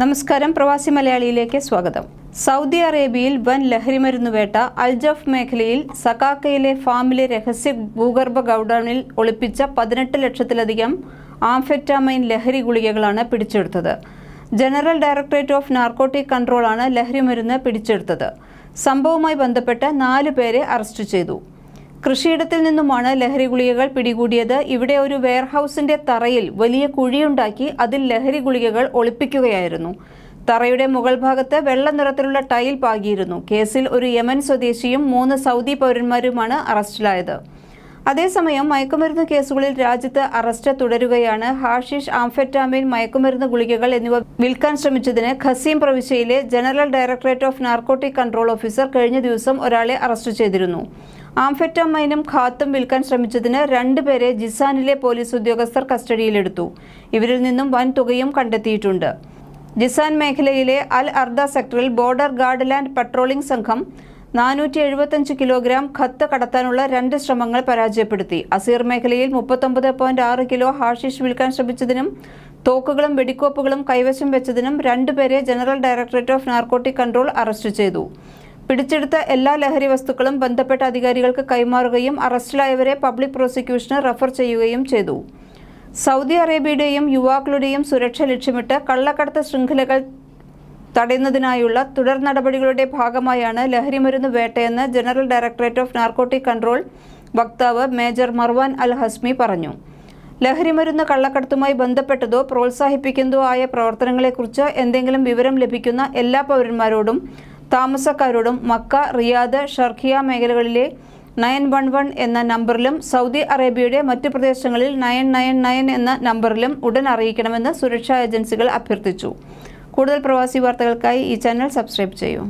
നമസ്കാരം. പ്രവാസി മലയാളിയിലേക്ക് സ്വാഗതം. സൗദി അറേബ്യയിൽ വൻ ലഹരിമരുന്ന് വേട്ട അൽജഫ് മേഖലയിൽ സക്കാക്കയിലെ ഫാമിലെ രഹസ്യ ഭൂഗർഭ ഗൗഡൌണിൽ ഒളിപ്പിച്ച പതിനെട്ട് ലക്ഷത്തിലധികം ആംഫെറ്റാമൈൻ ലഹരി ഗുളികകളാണ് പിടിച്ചെടുത്തത്. ജനറൽ ഡയറക്ടറേറ്റ് ഓഫ് നാർക്കോട്ടിക് കൺട്രോളാണ് ലഹരിമരുന്ന് പിടിച്ചെടുത്തത്. സംഭവവുമായി ബന്ധപ്പെട്ട് നാലു പേരെ അറസ്റ്റ് ചെയ്തു. കൃഷിയിടത്തിൽ നിന്നുമാണ് ലഹരി ഗുളികകൾ പിടികൂടിയത്. ഇവിടെ ഒരു വെയർഹൌസിന്റെ തറയിൽ വലിയ കുഴിയുണ്ടാക്കി അതിൽ ലഹരി ഗുളികകൾ ഒളിപ്പിക്കുകയായിരുന്നു. തറയുടെ മുകൾ ഭാഗത്ത് വെള്ള നിറത്തിലുള്ള ടൈൽ പാകിയിരുന്നു. കേസിൽ ഒരു യമൻ സ്വദേശിയും മൂന്ന് സൗദി പൗരന്മാരുമാണ് അറസ്റ്റിലായത്. അതേസമയം മയക്കുമരുന്ന് കേസുകളിൽ രാജ്യത്ത് അറസ്റ്റ് തുടരുകയാണ്. ഹാഷിഷ് ആംഫെറ്റാമിൻ മയക്കുമരുന്ന് ഗുളികകൾ എന്നിവ വിൽക്കാൻ ശ്രമിച്ചതിന് ഖസീം പ്രവിശ്യയിലെ general directorate of narcotic control officer കഴിഞ്ഞ ദിവസം ഒരാളെ അറസ്റ്റ് ചെയ്തിരുന്നു. ആംഫെറ്റാമൈനും ഖാത്തും വിൽക്കാൻ ശ്രമിച്ചതിന് രണ്ടുപേരെ ജിസാനിലെ പോലീസ് ഉദ്യോഗസ്ഥർ കസ്റ്റഡിയിലെടുത്തു. ഇവരിൽ നിന്നും വൻ തുകയും കണ്ടെത്തിയിട്ടുണ്ട്. ജിസാൻ മേഖലയിലെ അൽ അർദ സെക്ടറിൽ ബോർഡർ ഗാർഡ് ലാൻഡ് പട്രോളിംഗ് സംഘം നാനൂറ്റി എഴുപത്തഞ്ച് കിലോഗ്രാം ഖത്ത് കടത്താനുള്ള രണ്ട് ശ്രമങ്ങൾ പരാജയപ്പെടുത്തി. അസീർ മേഖലയിൽ മുപ്പത്തൊമ്പത് പോയിന്റ് ആറ് കിലോ ഹാഷിഷ് വിൽക്കാൻ ശ്രമിച്ചതിനും തോക്കുകളും വെടിക്കോപ്പുകളും കൈവശം വെച്ചതിനും രണ്ടുപേരെ general directorate of narcotic control arrest ചെയ്തു. പിടിച്ചെടുത്ത എല്ലാ ലഹരി വസ്തുക്കളും ബന്ധപ്പെട്ട അധികാരികൾക്ക് കൈമാറുകയും അറസ്റ്റിലായവരെ പബ്ലിക് പ്രോസിക്യൂഷന് റഫർ ചെയ്യുകയും ചെയ്തു. സൗദി അറേബ്യയുടെയും യുവാക്കളുടെയും സുരക്ഷ ലക്ഷ്യമിട്ട് കള്ളക്കടത്ത് ശൃംഖലകൾ തടയുന്നതിനായുള്ള തുടർ നടപടികളുടെ ഭാഗമായാണ് ലഹരിമരുന്ന് വേട്ടയെന്ന് general directorate of narcotic control വക്താവ് മേജർ മർവാൻ അൽ ഹസ്മി പറഞ്ഞു. ലഹരിമരുന്ന് കള്ളക്കടത്തുമായി ബന്ധപ്പെട്ടതോ പ്രോത്സാഹിപ്പിക്കുന്നതോ ആയ പ്രവർത്തനങ്ങളെക്കുറിച്ച് എന്തെങ്കിലും വിവരം ലഭിക്കുന്ന എല്ലാ പൗരന്മാരോടും താമസക്കാരോടും മക്ക റിയാദ് ഷർഖിയ മേഖലകളിലെ നയൻ വൺ വൺ എന്ന നമ്പറിലും സൗദി അറേബ്യയുടെ മറ്റു പ്രദേശങ്ങളിൽ നയൻ നയൻ നയൻ എന്ന നമ്പറിലും ഉടൻ അറിയിക്കണമെന്ന് സുരക്ഷാ ഏജൻസികൾ അഭ്യർത്ഥിച്ചു. കൂടുതൽ പ്രവാസി വാർത്തകൾക്കായി ഈ ചാനൽ സബ്സ്ക്രൈബ് ചെയ്യൂ.